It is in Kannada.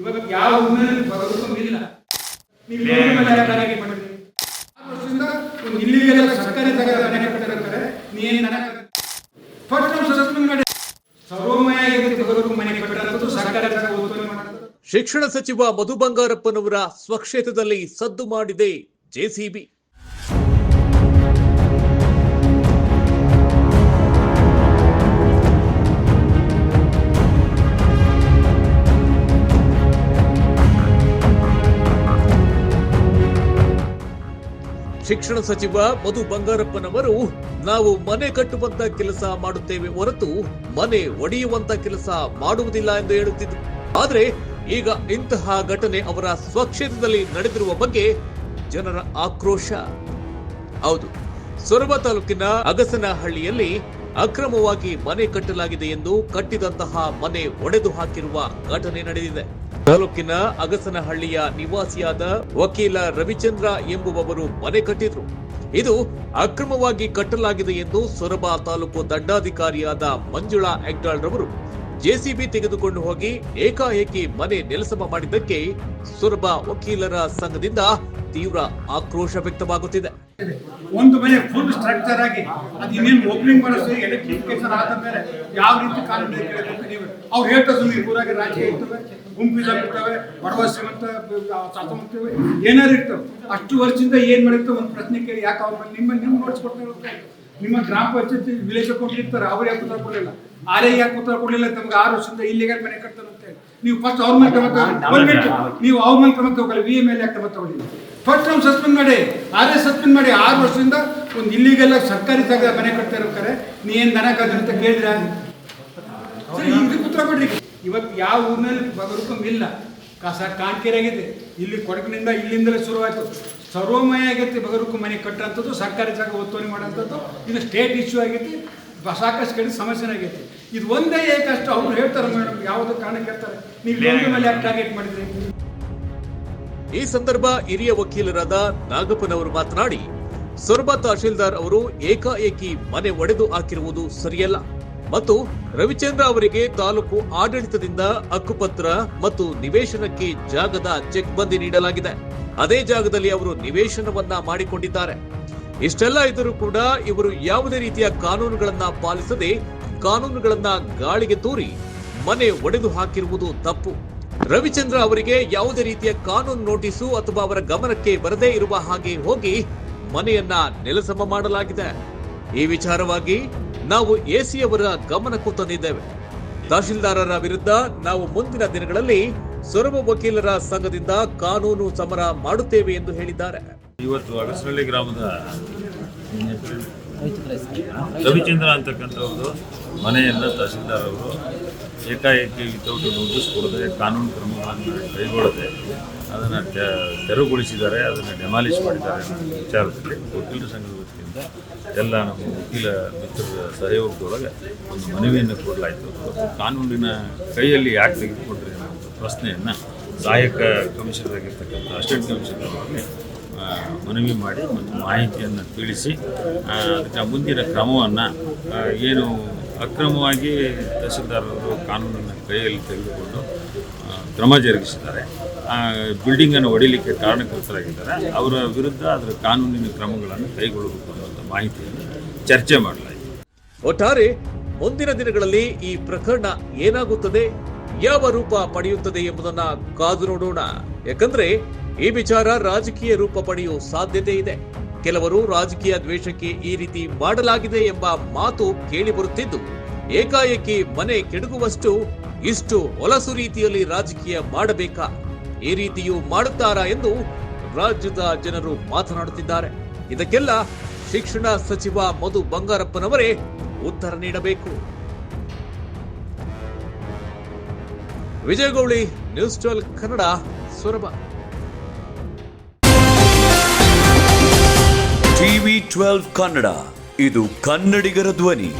ಇವಾಗ ಯಾವ ನೀವು ಮಾಡಿದ್ರಿ ವರ್ಷದಿಂದ ಒಂದು ಇಲ್ಲಿಗೆಲ್ಲ ಸರ್ಕಾರಿ ಮನೆ ನೀನು ನನಗೆ ಫಸ್ಟ್ ಮಾಡಿ. ಸರ್ವಮಯ ಸರ್ಕಾರಿ ಶಿಕ್ಷಣ ಸಚಿವ ಮಧು ಬಂಗಾರಪ್ಪನವರ ಸ್ವಕ್ಷೇತ್ರದಲ್ಲಿ ಸದ್ದು ಮಾಡಿದೆ ಜೆಸಿಬಿ ಶಿಕ್ಷಣ ಸಚಿವ ಮಧು ಬಂಗಾರಪ್ಪನವರು, ನಾವು ಮನೆ ಕಟ್ಟುವಂತ ಕೆಲಸ ಮಾಡುತ್ತೇವೆ ಹೊರತು ಮನೆ ಒಡೆಯುವಂತ ಕೆಲಸ ಮಾಡುವುದಿಲ್ಲ ಎಂದು ಹೇಳುತ್ತಿದ್ದರು. ಆದರೆ ಈಗ ಇಂತಹ ಘಟನೆ ಅವರ ಸ್ವಕ್ಷೇತ್ರದಲ್ಲಿ ನಡೆದಿರುವ ಬಗ್ಗೆ ಜನರ ಆಕ್ರೋಶ. ಹೌದು, ಸೊರಬ ತಾಲೂಕಿನ ಅಗಸನಹಳ್ಳಿಯಲ್ಲಿ ಅಕ್ರಮವಾಗಿ ಮನೆ ಕಟ್ಟಲಾಗಿದೆ ಎಂದು ಕಟ್ಟಿದಂತಹ ಮನೆ ಒಡೆದು ಹಾಕಿರುವ ಘಟನೆ ನಡೆದಿದೆ. ತಾಲೂಕಿನ ಅಗಸನಹಳ್ಳಿಯ ನಿವಾಸಿಯಾದ ವಕೀಲ ರವಿಚಂದ್ರ ಎಂಬುವವರು ಮನೆ ಕಟ್ಟಿದ್ರು. ಇದು ಅಕ್ರಮವಾಗಿ ಕಟ್ಟಲಾಗಿದೆ ಎಂದು ಸೊರಬ ತಾಲೂಕು ದಂಡಾಧಿಕಾರಿಯಾದ ಮಂಜುಳಾ ಹೆಗ್ಡಾಳ್ ರವರು ಜೆಸಿಬಿ ತೆಗೆದುಕೊಂಡು ಹೋಗಿ ಏಕಾಏಕಿ ಮನೆ ನೆಲಸಮ ಮಾಡಿದ್ದಕ್ಕೆ ಸೊರಬ ವಕೀಲರ ಸಂಘದಿಂದ ತೀವ್ರ ಆಕ್ರೋಶ ವ್ಯಕ್ತವಾಗುತ್ತಿದೆ. ಒಂದು ಮನೆ ಫುಲ್ ಸ್ಟ್ರಕ್ಚರ್ ಆಗಿ ಅದು ಇನ್ನೇನು ಓಪನಿಂಗ್ ಮಾಡಿಸಿ ಎಲೆಕ್ಟ್ರಿಫಿಕೇಶನ್ ಆದ ಮೇಲೆ ಯಾವ ರೀತಿ ಕಾನೂನು ಅವ್ರು ಹೇಳ್ತಾರೆ ಊರಾಗ ರಾಜ್ಯ ಇರ್ತವೆ ಗುಂಪಿದ ಇರ್ತವೆ ಬಡವ ಶ್ರೀಮಂತ ಸ್ವಾತಂತ್ರ್ಯ ಏನಾರು ಇರ್ತವೆ. ಅಷ್ಟು ವರ್ಷದಿಂದ ಏನ್ ಮಾಡಿರ್ತವೆ ಒಂದು ಪ್ರಶ್ನೆ ಕೇಳಿ ಯಾಕೆ ಅವ್ರ ಮೇಲೆ ನಿಮ್ಮ ನಿಮ್ಮ ಇರುತ್ತೆ ನಿಮ್ಮ ಗ್ರಾಮ ಪಂಚಾಯತಿ ವಿಲೇಜ್ ಕೊಟ್ಟಿರ್ತಾರೆ ಅವ್ರು ಯಾಕೆ ಉತ್ತರ ಕೊಡಲಿಲ್ಲ? ಆರೇ ಯಾಕೆ ಉತ್ತರ ಕೊಡಲಿಲ್ಲ ತಮ್ಗೆ ಆರು ವರ್ಷದಿಂದ ಇಲ್ಲಿಗೆ ಮನೆ ಕಟ್ತಾರೆ ಅಂತ ಹೇಳಿ. ನೀವು ಫಸ್ಟ್ ಅವ್ರ ಮೇಲೆ ಕ್ರಮ ನೀವು ಅವ್ರ ಮೇಲೆ ಕ್ರಮ ತಗೊಳ್ಳಿ ವಿ ಎಂ ಎಲ್ ಯಾಕೆ ಕ್ರಮ ತಗೊಳ್ಳಿ ಫಸ್ಟ್ ನಾವು ಸಸ್ಪೆಂಡ್ ಮಾಡಿ ಆರೇ ಸಸ್ಪೆಂಡ್ ಮಾಡಿ ಆರು ವರ್ಷದಿಂದ ಒಂದು ಇಲ್ಲಿಗೆಲ್ಲ ಸರ್ಕಾರಿ ಜಾಗ ಮನೆ ಕಟ್ತಾ ಇರ್ಬೇಕಾರೆ ನೀ ಏನು ದನ ಕಾದ್ರಿ ಅಂತ ಕೇಳಿದ್ರೆ? ಸರ್ ಇದಕ್ಕೆ ಉತ್ತರ ಕೊಡ್ರಿ. ಇವತ್ತು ಯಾವ ಊರಿನಲ್ಲಿ ಬರೋದಕ್ಕೂ ಇಲ್ಲ. ಕಸ ಆಗಿದೆ ಇಲ್ಲಿ ಕೊಡಗಿನಿಂದ ಇಲ್ಲಿಂದಲೇ ಶುರುವಾಯಿತು. ಸರ್ವಮಯ ಆಗೈತಿ ಬಗರುಕು ಮನೆ ಕಟ್ಟಂಥದ್ದು ಸರ್ಕಾರಿ ಜಾಗ ಒತ್ತುವರಿ ಮಾಡೋಂಥದ್ದು ಇದು ಸ್ಟೇಟ್ ಇಶ್ಯೂ ಆಗೈತಿ ಸಾಕಷ್ಟು ಕಡೆ ಸಮಸ್ಯೆ ಆಗೈತಿ. ಇದು ಒಂದೇ ಏಕಷ್ಟು ಅವ್ರು ಹೇಳ್ತಾರೆ ಮೇಡಮ್ ಯಾವುದು ಕಾರಣಕ್ಕೆ ಹೇಳ್ತಾರೆ ನೀವು ಬೇರೆ ಮೇಲೆ ಯಾಕೆ ಟಾರ್ಗೆಟ್ ಮಾಡಿದ್ರಿ? ಈ ಸಂದರ್ಭ ಹಿರಿಯ ವಕೀಲರಾದ ನಾಗಪ್ಪನವರು ಮಾತನಾಡಿ ಸೊರಬ ತಹಶೀಲ್ದಾರ್ ಅವರು ಏಕಾಏಕಿ ಮನೆ ಒಡೆದು ಹಾಕಿರುವುದು ಸರಿಯಲ್ಲ. ಮತ್ತು ರವಿಚಂದ್ರ ಅವರಿಗೆ ತಾಲೂಕು ಆಡಳಿತದಿಂದ ಹಕ್ಕುಪತ್ರ ಮತ್ತು ನಿವೇಶನಕ್ಕೆ ಜಾಗದ ಚೆಕ್ ಬಂದಿ ನೀಡಲಾಗಿದೆ. ಅದೇ ಜಾಗದಲ್ಲಿ ಅವರು ನಿವೇಶನವನ್ನ ಮಾಡಿಕೊಂಡಿದ್ದಾರೆ. ಇಷ್ಟೆಲ್ಲ ಇದ್ದರೂ ಕೂಡ ಇವರು ಯಾವುದೇ ರೀತಿಯ ಕಾನೂನುಗಳನ್ನ ಪಾಲಿಸದೆ ಕಾನೂನುಗಳನ್ನ ಗಾಳಿಗೆ ತೂರಿ ಮನೆ ಒಡೆದು ಹಾಕಿರುವುದು ತಪ್ಪು. ರವಿಚಂದ್ರ ಅವರಿಗೆ ಯಾವುದೇ ರೀತಿಯ ಕಾನೂನು ನೋಟಿಸು ಅಥವಾ ಅವರ ಗಮನಕ್ಕೆ ಬರದೇ ಇರುವ ಹಾಗೆ ಹೋಗಿ ಮನೆಯನ್ನ ನೆಲಸಮ ಮಾಡಲಾಗಿದೆ. ಈ ವಿಚಾರವಾಗಿ ನಾವು ಎಸಿಯವರ ಗಮನಕ್ಕೂ ತಂದಿದ್ದೇವೆ. ತಹಶೀಲ್ದಾರರ ವಿರುದ್ಧ ನಾವು ಮುಂದಿನ ದಿನಗಳಲ್ಲಿ ಸೊರಬ ವಕೀಲರ ಸಂಘದಿಂದ ಕಾನೂನು ಸಮರ ಮಾಡುತ್ತೇವೆ ಎಂದು ಹೇಳಿದ್ದಾರೆ. ಇವತ್ತು ಅಗಸರಳ್ಳಿ ಗ್ರಾಮದ ರವಿಚಂದ್ರ ಅಂತಕ್ಕಂಥವ್ರದ್ದು ಮನೆಯನ್ನು ತಹಸೀಲ್ದಾರ್ ಅವರು ಏಕಾಏಕಿ ವಿತೌಟ್ ನೋಟಿಸ್ ಕೊಡದೆ ಕಾನೂನು ಕ್ರಮಗಳನ್ನು ಕೈಗೊಳ್ಳದೆ ಅದನ್ನು ತೆರವುಗೊಳಿಸಿದ್ದಾರೆ ಅದನ್ನು ಡೆಮಾಲಿಷ್ ಮಾಡಿದ್ದಾರೆ ಅನ್ನೋ ವಿಚಾರದಲ್ಲಿ ವಕೀಲರ ಸಂಘದ ವತಿಯಿಂದ ಎಲ್ಲ ನಮ್ಮ ವಕೀಲ ಮಿತ್ರರ ಸಹಯೋಗದೊಳಗೆ ಒಂದು ಮನವಿಯನ್ನು ಕೊಡಲಾಯಿತು. ಕಾನೂನಿನ ಕೈಯಲ್ಲಿ ಯಾಕೆ ತೆಗೆದುಕೊಂಡ್ರಿ ಅನ್ನೋ ಪ್ರಶ್ನೆಯನ್ನು ಸಹಾಯಕ ಕಮಿಷನರ್ ಆಗಿರ್ತಕ್ಕಂಥ ಅಸಿಸ್ಟೆಂಟ್ ಕಮಿಷನರ್ ಅವರಿಗೆ ಮನವಿ ಮಾಡಿ ಮತ್ತು ಮಾಹಿತಿಯನ್ನು ತಿಳಿಸಿ ಅದಕ್ಕೆ ಮುಂದಿನ ಕ್ರಮವನ್ನು ಏನು ಅಕ್ರಮವಾಗಿ ತಹಸೀಲ್ದಾರರು ಕಾನೂನನ್ನು ಕೈಯಲ್ಲಿ ತೆಗೆದುಕೊಂಡು ಕ್ರಮ ಜರುಗಿಸಿದ್ದಾರೆ. ಬಿಲ್ಡಿಂಗನ್ನು ಹೊಡಿಲಿಕ್ಕೆ ಕಾರಣಕರ್ತರಾಗಿದ್ದಾರೆ. ಅವರ ವಿರುದ್ಧ ಅದರ ಕಾನೂನಿನ ಕ್ರಮಗಳನ್ನು ಕೈಗೊಳ್ಳಬೇಕು ಅನ್ನುವಂಥ ಮಾಹಿತಿಯನ್ನು ಚರ್ಚೆ ಮಾಡಲಾಯಿತು. ಒಟ್ಟಾರೆ ಮುಂದಿನ ದಿನಗಳಲ್ಲಿ ಈ ಪ್ರಕರಣ ಏನಾಗುತ್ತದೆ, ಯಾವ ರೂಪ ಪಡೆಯುತ್ತದೆ ಎಂಬುದನ್ನ ಕಾದು ನೋಡೋಣ. ಯಾಕಂದ್ರೆ ಈ ವಿಚಾರ ರಾಜಕೀಯ ರೂಪ ಪಡೆಯುವ ಸಾಧ್ಯತೆ ಇದೆ. ಕೆಲವರು ರಾಜಕೀಯ ದ್ವೇಷಕ್ಕೆ ಈ ರೀತಿ ಮಾಡಲಾಗಿದೆ ಎಂಬ ಮಾತು ಕೇಳಿ ಬರುತ್ತಿದ್ದು, ಏಕಾಏಕಿ ಮನೆ ಕೆಡಗುವಷ್ಟು ಇಷ್ಟು ಹೊಲಸು ರೀತಿಯಲ್ಲಿ ರಾಜಕೀಯ ಮಾಡಬೇಕಾ? ಈ ರೀತಿಯೂ ಮಾಡುತ್ತಾರಾ ಎಂದು ರಾಜ್ಯದ ಜನರು ಮಾತನಾಡುತ್ತಿದ್ದಾರೆ. ಇದಕ್ಕೆಲ್ಲ ಶಿಕ್ಷಣ ಸಚಿವ ಮಧು ಬಂಗಾರಪ್ಪನವರೇ ಉತ್ತರ ನೀಡಬೇಕು. Vijay Gowli news twelve Kannada Soraba. TV twelve Kannada, ಇದು ಕನ್ನಡಿಗರ ಧ್ವನಿ.